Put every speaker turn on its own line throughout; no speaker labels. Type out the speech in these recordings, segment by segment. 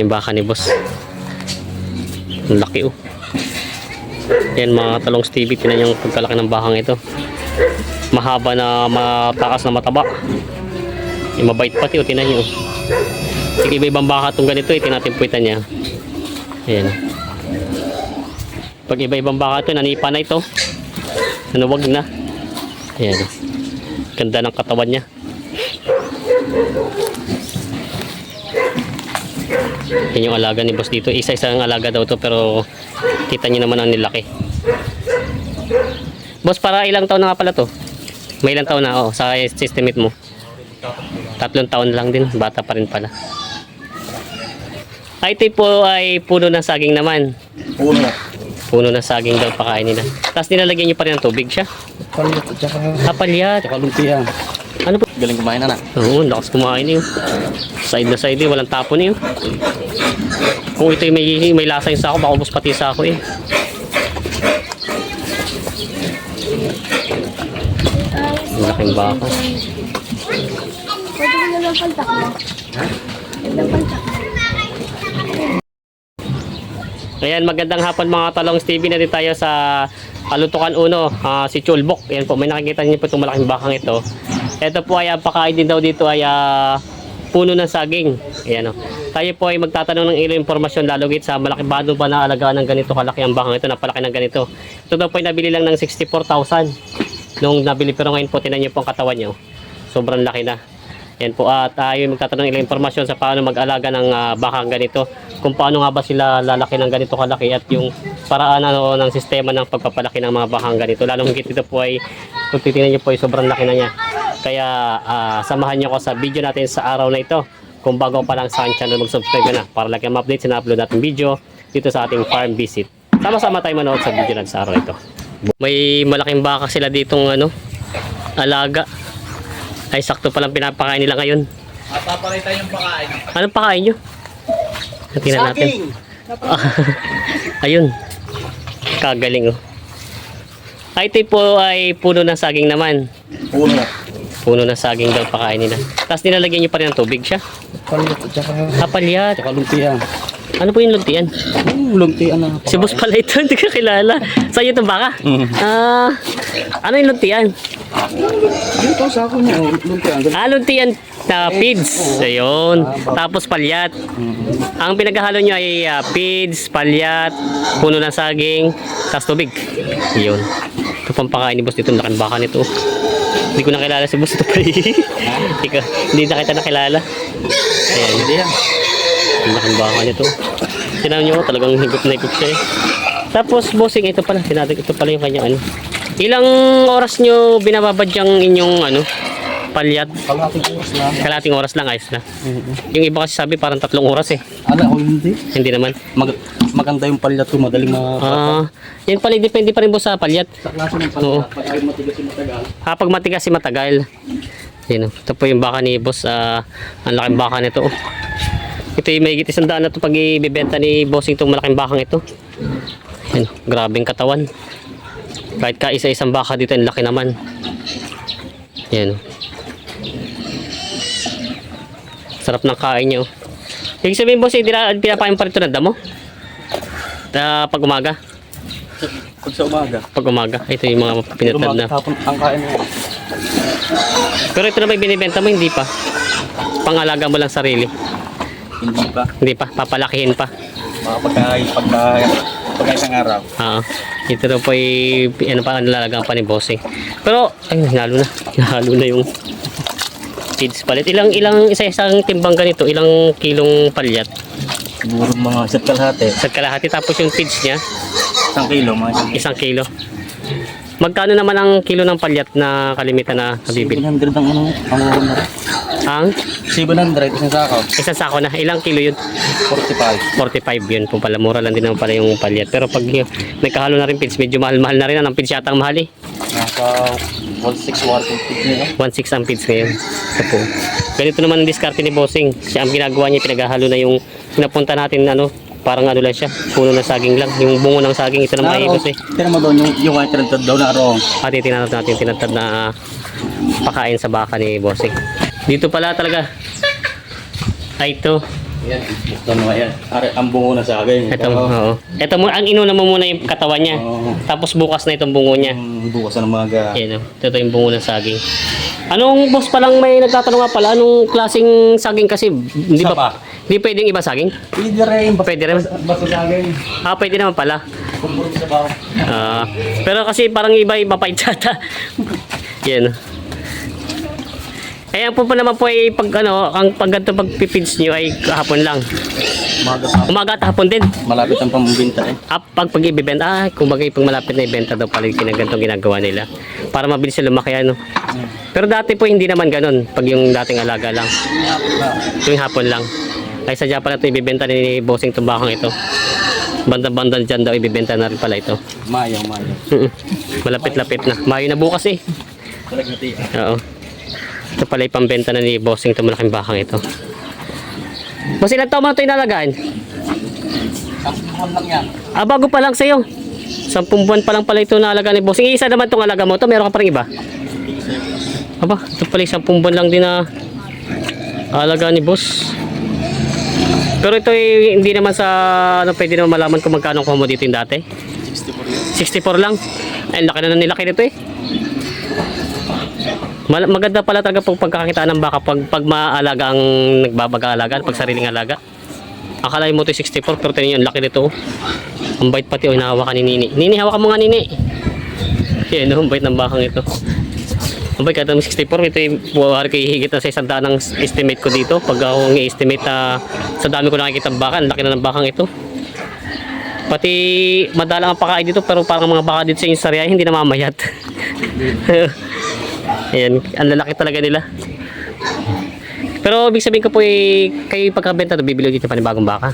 Yung baka ni boss. Ang laki oh. Yan mga talong Stevie, tinan yung pagkalaki ng bakang ito. Mahaba na matakas na mataba. Yung mabait pati oh, tinan nyo. oh. Sige, iba-ibang baka itong ganito, eh, tinatimpuitan niya. Ayan. Pag iba-ibang baka ito, nanipa na ito. Nanuwag na. Ayan. Ganda ng katawan niya. Yan yung alaga ni boss dito. Isa-isa ang alaga daw to pero kita niyo naman ang nilaki. Boss, para ilang taon na nga pala to? May ilang taon na, oh, sa estimate mo. Tatlong taon lang din, bata pa rin pala. Ay, ito po ay puno ng saging naman.
Puno.
Puno ng saging daw pakain nila. Tapos nilalagyan nyo pa rin ng tubig siya.
Palit at saka...
Kapalyat.
Tsaka lumpia.
Ano po?
Galing kumain na na.
Oo, lakas kumain niyo. Side na side eh, walang tapon niyo. Kung ito may, may lasa yung sako, baka ubos pati sa ako eh. Ang laking baka.
Pwede ko na lang paltak mo. Ilang paltak mo.
Ayan, magandang hapon mga talong Stevie. Nandito tayo sa Kalutukan Uno, ah, si Chulbok. Ayan po, may nakikita niyo po itong malaking bakang ito. Ito po ay ang pakain din daw dito ay ah, puno ng saging. Ayan o. Tayo po ay magtatanong ng ilang impormasyon lalo git sa malaki bado ba na alagaan ng ganito kalaki ang bakang ito, napalaki ng ganito. Ito daw po ay nabili lang ng 64,000 nung nabili pero ngayon po tinan niyo po ang katawan niyo. Sobrang laki na. Yan po at tayo yung magtatanong ilang impormasyon sa paano mag-alaga ng ah, bakang ganito. Kung paano nga ba sila lalaki ng ganito kalaki at yung paraan ano, ng sistema ng pagpapalaki ng mga bakang ganito. Lalong higit ito po ay kung titingnan niyo po ay sobrang laki na niya. Kaya ah, samahan niyo ako sa video natin sa araw na ito. Kung bago pa lang sa aking channel, mag-subscribe ka na para lagi ang update sa na-upload natin video dito sa ating farm visit. Sama-sama tayo manood sa video natin sa araw na ito. May malaking baka sila ditong ano, alaga. Ay, sakto palang pinapakain nila ngayon.
Papalay tayo yung pakain.
Anong pakain nyo? Tingnan natin. Ayun. Kagaling oh. Ay, ito po ay puno ng saging naman.
Puno.
Puno ng saging daw pakain nila. Tapos nilalagyan nyo pa rin ng tubig siya.
Palit at saka...
Kapalyat.
Tsaka lumpia.
Ano po yung luntian?
Hmm, lumpia na.
Si boss pala ito, hindi ka kilala. Sa'yo itong baka?
Mm.
Ah, ano yung luntian?
Dito sa ako niya. oh, Lumpia. Ang
Ah, luntian na feeds. Ayun. Tapos palyat. Ang pinaghahalo nyo ay ah, feeds, palyat, puno ng saging, tapos tubig. Yun. Ito pang pakain ni boss dito. Laking baka nito. Hindi ko nakilala si boss pa Hindi ko- Hindi na kita nakilala. Ayan.
Hindi yan.
Ang laking baka nito. Tinaw nyo, talagang higop na higop siya eh. Tapos bossing, ito pala. Tinatig, ito pala yung kanyang ano. Ilang oras nyo binababad yung inyong ano, palyat?
Kalating oras lang.
Kalating oras lang, ayos na. Yung iba kasi sabi parang tatlong oras eh.
Ala, o hindi.
Hindi naman.
Mag maganda yung palyat ko. Madaling ma...
Ah, yan pala, depende pa rin boss sa palyat.
sa klase ng
Oo.
palyat. Pag ayaw matigas yung matagal.
Ah, pag matigas si matagal. Yan oh. Ito po yung baka ni boss. ah, ang laking baka nito. Oh. Ito yung may isang daan na ito pag ibibenta ni bossing itong malaking bakang ito. Yan, oh, grabing katawan. Kahit ka isa-isang baka dito, ang laki naman. Yan. oh. Sarap ng kain niya. Oh. Ibig sabihin boss, hindi na pinapain pa rin ito ng damo? Ah, pag umaga.
Pag sa umaga.
Pag umaga. Ito yung mga pinatad na.
Hapon ang kain mo.
Pero ito na yung binibenta mo? Hindi pa. Pangalaga mo lang sarili.
Hindi pa.
Hindi pa. Papalakihin pa.
Mga pagkain, pagka, pagka isang araw.
Oo. Ito na po yung ano pa, nalalagang pa ni Bossing. Pero, ay, nalo na. Nalo na yung feeds palit. Ilang, ilang, isa-isang timbang ganito, ilang kilong palyat.
Siguro mga isa't kalahati.
Sa kalahati. Tapos yung feeds niya,
Isang kilo, mga isang
isang kilo. Magkano naman ang kilo ng palyat na kalimitan na nabibili?
700 ang ano, ang ano.
Ang
700 isang sako.
isang sako na. Ilang kilo yun?
45.
45 yun po pala. Mura lang din naman pala yung palyat. Pero pag may kahalo na rin feeds, medyo mahal-mahal na rin. Ang feeds yata ang mahal eh.
Nasa 16 watt yung pick nila.
1.6 ang feeds ngayon. Ito po. Ganito naman ang diskarte ni Bossing. Siya ang ginagawa niya, pinaghahalo na yung pinapunta natin ano, parang ano lang siya, puno ng saging lang. Yung bungo ng saging, ito na maibos eh.
Tinan mo doon yung, yung red daw na araw.
At itinanong natin tinatad na pakain sa baka ni Bossing. Dito pala talaga. Ay ito.
Yan, ito mo yan. Are, ang bungo na sa akin.
Ito, oo. Ito mo, ang inuna mo muna yung katawan niya.
Oo.
Tapos bukas na itong bungo niya.
Ang bukas na mga
Yan o. Ito yung bungo ng saging. Anong boss pa lang may nagtatanong nga pala, anong klaseng saging kasi? Hindi
Isa
ba?
pa.
Hindi pwedeng iba saging?
Pwede rin.
Pwede rin.
Basta sa akin.
Ah, pwede naman pala.
Kumpulong sa baho.
Ah, pero kasi parang iba iba pa yata. Yan. Kaya po pa naman po ay pag ano, ang pag ganito pag pipids nyo ay kahapon lang.
Umaga sa
Umaga at hapon din.
Malapit ang pambinta eh.
Ah, pag pag ibibenta, ah, kumbaga pag malapit na ibenta daw pala yung kinagantong ginagawa nila. Para mabilis sila lumaki ano. Pero dati po hindi naman ganun. Pag yung dating alaga lang. Tuwing hapon lang. Ay sadya pala ito ibibenta ni Bossing Tumbakang ito. Banda-banda dyan daw ibibenta na rin pala ito.
Mayaw.
Mm-mm. Malapit-lapit na. Mayo na bukas eh.
Talagati.
Oo. Ito pala yung pambenta na ni Bossing ito malaking bakang ito. Boss, ilang taon mo ito inalagaan?
Ang lang yan.
Ah, bago pa lang sa'yo. Sampung buwan pa lang pala ito naalaga ni Bossing. Isa naman itong alaga mo ito. Meron ka pa rin iba? Aba, ito pala yung sampung buwan lang din na alaga ni Boss. Pero ito eh, hindi naman sa ano, pwede naman malaman kung magkano mo dito yung dati.
64
64
yun.
lang. Ay, laki na nilaki nito eh. Maganda pala talaga pag pagkakita ng baka pag, pag maalaga ang nagbabaga-alaga, pag sariling alaga. Akala mo ito 64 pero tingnan ang laki nito. oh. Ang bait pati oh, hinahawakan ni Nini. Nini, hawakan mo nga Nini. Yan, ang bait ng bakang ito. Ang bait kada 64, ito yung buwari ko hihigit na sa isang daan ang estimate ko dito. Pag ako i-estimate na sa dami ko nakikita ang baka, ang laki na ng bakang ito. Pati madalang ang pakain dito pero parang ang mga baka dito sa yung sariya hindi namamayat. Ayan, ang lalaki talaga nila. Pero ibig sabihin ko po eh, kayo pagkabenta to bibili dito pa ng bagong baka.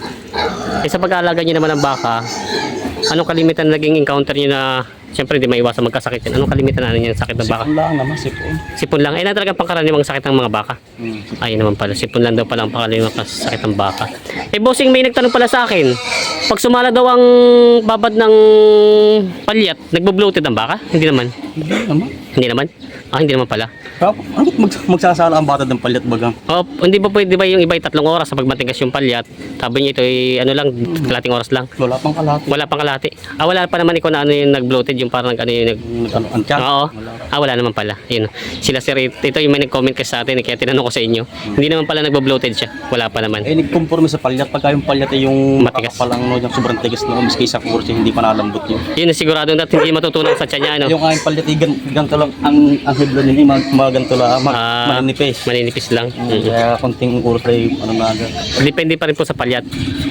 Eh sa pag-aalaga nyo naman ng baka, anong kalimitan na naging encounter nyo na Siyempre, hindi maiwasan magkasakit yan. Anong kalimitan na yung sakit ng baka?
Sipon lang naman, sipon.
Sipon lang. Eh, na talagang pangkaraniwang sakit ng mga baka.
Hmm.
Ayun naman pala, sipon lang daw pala ang pangkaraniwang sakit ng baka. Eh, bossing, may nagtanong pala sa akin. Pag sumala daw ang babad ng palyat, nagbo-bloated ang baka? Hindi naman.
Hindi naman.
Hindi naman? Ah, hindi naman pala.
Kap, ano mag, magsasala ang bata ng palyat bagang?
Oh, hindi ba pwede ba yung iba ay tatlong oras sa pagmatigas yung palyat? Sabi niya ito ay ano lang, kalating oras lang.
Wala pang kalahati.
Wala pang kalahati. Ah, wala pa naman ikaw na ano yung nag-bloated, yung parang ano yung nag...
Ano, ang tiyan?
Oo.
Wala.
Ah, wala naman pala. Yun. Sila sir, ito yung may nag-comment kasi sa atin, kaya tinanong ko sa inyo. Hindi naman pala nagbo-bloated siya. Wala pa naman.
Eh, nagkonforme sa palyat. Pagka yung palyat ay yung
Matigas.
palang no, yung sobrang tigas no, miski sa kursi, hindi pa nalambot yun.
Yun, sigurado na hindi matutunan sa tiyan niya, ano?
Yung aking palyat ay gan, ganito lang, ang, ang hibla nila, mag, mga ganito lang, mag,
Ah,
maninipis.
Maninipis lang.
Mm,
Mm.
Kaya konting ay ano na agad.
Depende pa rin po sa palyat.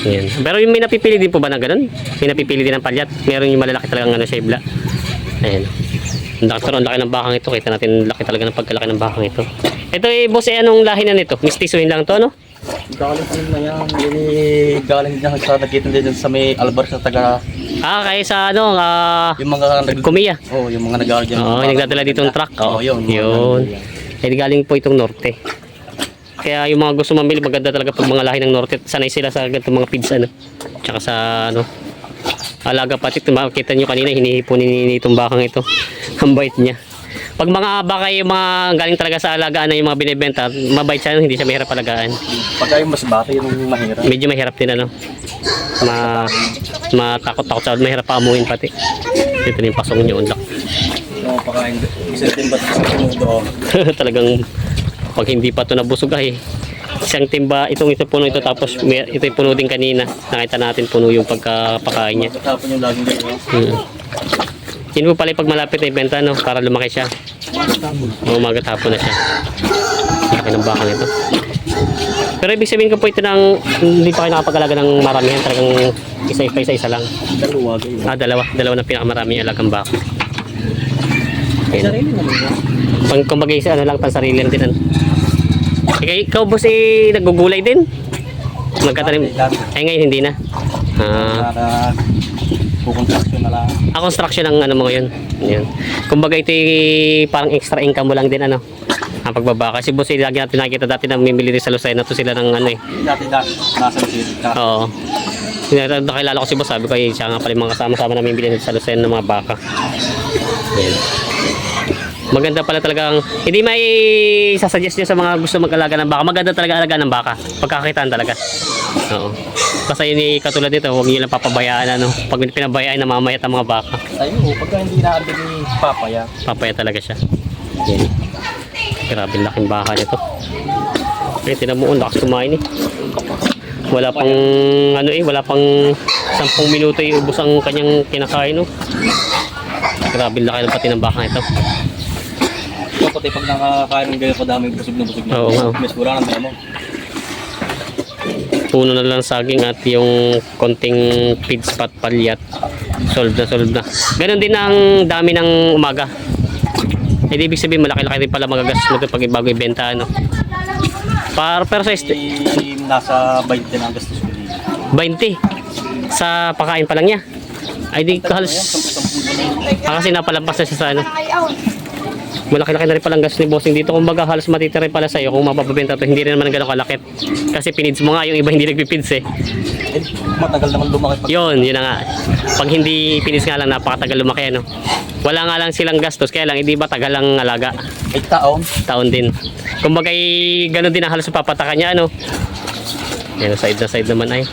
Yan. Pero yung may napipili din po ba ng ganun? May napipili din ng palyat. Meron yung malalaki talagang ano, shebla. Ayan. Ang laki, pero ang laki ng bakang ito. Kita natin ang laki talaga ng pagkalaki ng bakang ito. Ito eh, boss, eh, anong lahi na nito? Mistisuhin lang to, ano?
Galing ano na yan, yun eh, galing din sa nagitan din sa may Albar sa taga,
Ah, kaya sa ano, ah,
yung mga nag,
Kumiya.
oh, yung mga nag-aaral dyan.
Oo, oh, nagdadala dito ng truck. Oo,
Oo, yun.
Yun.
yan.
Eh, galing po itong norte. Kaya yung mga gusto mamili, maganda talaga pag mga lahi ng norte. Sanay sila sa ganitong mga feeds, ano. Tsaka sa, ano, alaga pati. Makita nyo kanina, hinihipon ni itong bakang ito. Ang bait niya. Pag mga baka yung mga galing talaga sa alagaan na yung mga binibenta, mabait siya, hindi siya mahirap alagaan.
Pagka yung mas bata, yun ang mahirap.
Medyo mahirap din, ano. Ma, matakot-takot sa mahirap pa amuin pati. Ito na yung pasong niyo, unlak.
Yung pagkain, isang timba sa doon.
talagang pag hindi pa ito nabusog ay isang timba itong ito puno ito tapos may, ito yung puno din kanina nakita natin puno yung pagkapakain niya
Tapos yung laging ganyan.
Yun po pala yung pag malapit na ibenta no para lumaki siya umaga hapon na siya laki ng bakang ito pero ibig sabihin ko po ito ng hindi pa kayo nakapag-alaga ng maramihan talagang isa isa isa, isa lang
Dalawa,
ah dalawa dalawa na pinakamaraming alagang baka Ayun.
Sarili naman.
Pang kumbaga isa ano lang pansarili lang din ano. Ikaw, ikaw boss eh nagugulay din. Nagkatanim.
Dati.
Ay ngayon hindi na. Ah,
Kukontraksyon na lang.
ah, construction ang ano mo ngayon. Yun. Kumbaga ito parang extra income mo lang din ano. Ang pagbabaka. Si boss eh, lagi natin nakikita dati na mimili din sa Lucena to sila ng ano eh.
Dati dati, nasa ka.
Oo. Nakilala ko si boss, sabi ko eh, siya nga pala yung mga kasama-sama na mimili sa Lucena ng mga baka. Yan. Maganda pala talagang, hindi may sasuggest nyo sa mga gusto mag-alaga ng baka. Maganda talaga alaga ng baka. Pagkakitaan talaga. Oo. Basta yun eh, katulad nito, huwag niyo lang papabayaan ano. Pag pinabayaan, namamayat ang mga baka.
Ayun, oh, pagka hindi naabili ni Papaya,
Papaya talaga siya. Yan. Grabe laking baka nito. Eh, tinan mo, ang lakas kumain eh. Wala pang, ano eh, wala pang 10 minuto eh, ubos ang kanyang kinakain, no? Grabe laki ng pati ng baka nito.
ito pati pag nakakain ng ganyan kadaming busog na busog na.
Oo, oo.
Mas wala nang damo.
Puno na lang saging at yung konting feed spot palyat. Solve na, solve na. Ganon din ang dami ng umaga. Eh, di ibig sabihin, malaki-laki din pala magagastos mo ito pag bago ibenta, ano? Par, pero sa
nasa 20 na ang gastos ko dito.
20 sa pakain pa lang niya. Ay di halos ah, kasi napalampas na siya sa ano. Malaki-laki na rin palang gas ni bossing dito. Kumbaga halos matitira pala sa'yo kung mapapabenta to. Hindi rin naman ganun kalakit. Kasi pinids mo nga yung iba hindi nagpipids eh.
Eh, matagal naman lumaki pag
Yun, yun na nga. Pag hindi pinids nga lang, napakatagal lumaki ano. Wala nga lang silang gastos, kaya lang hindi ba tagal lang alaga.
8 taon.
Taon din. Kumbaga eh, ganun din ang halos papatakan niya ano. Yan, side na side naman ay.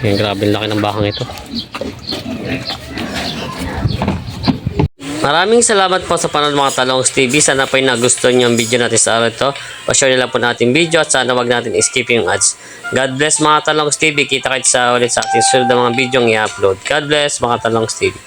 Yan, grabe laki ng bakang ito. Maraming salamat po sa panonood mga Talongs TV. Sana po yung nagustuhan niyo ang video natin sa araw ito. Pa-share nila po natin video at sana wag natin skip yung ads. God bless mga Talongs TV. Kita kayo sa ulit sa ating sunod na mga video i-upload. God bless mga Talongs TV.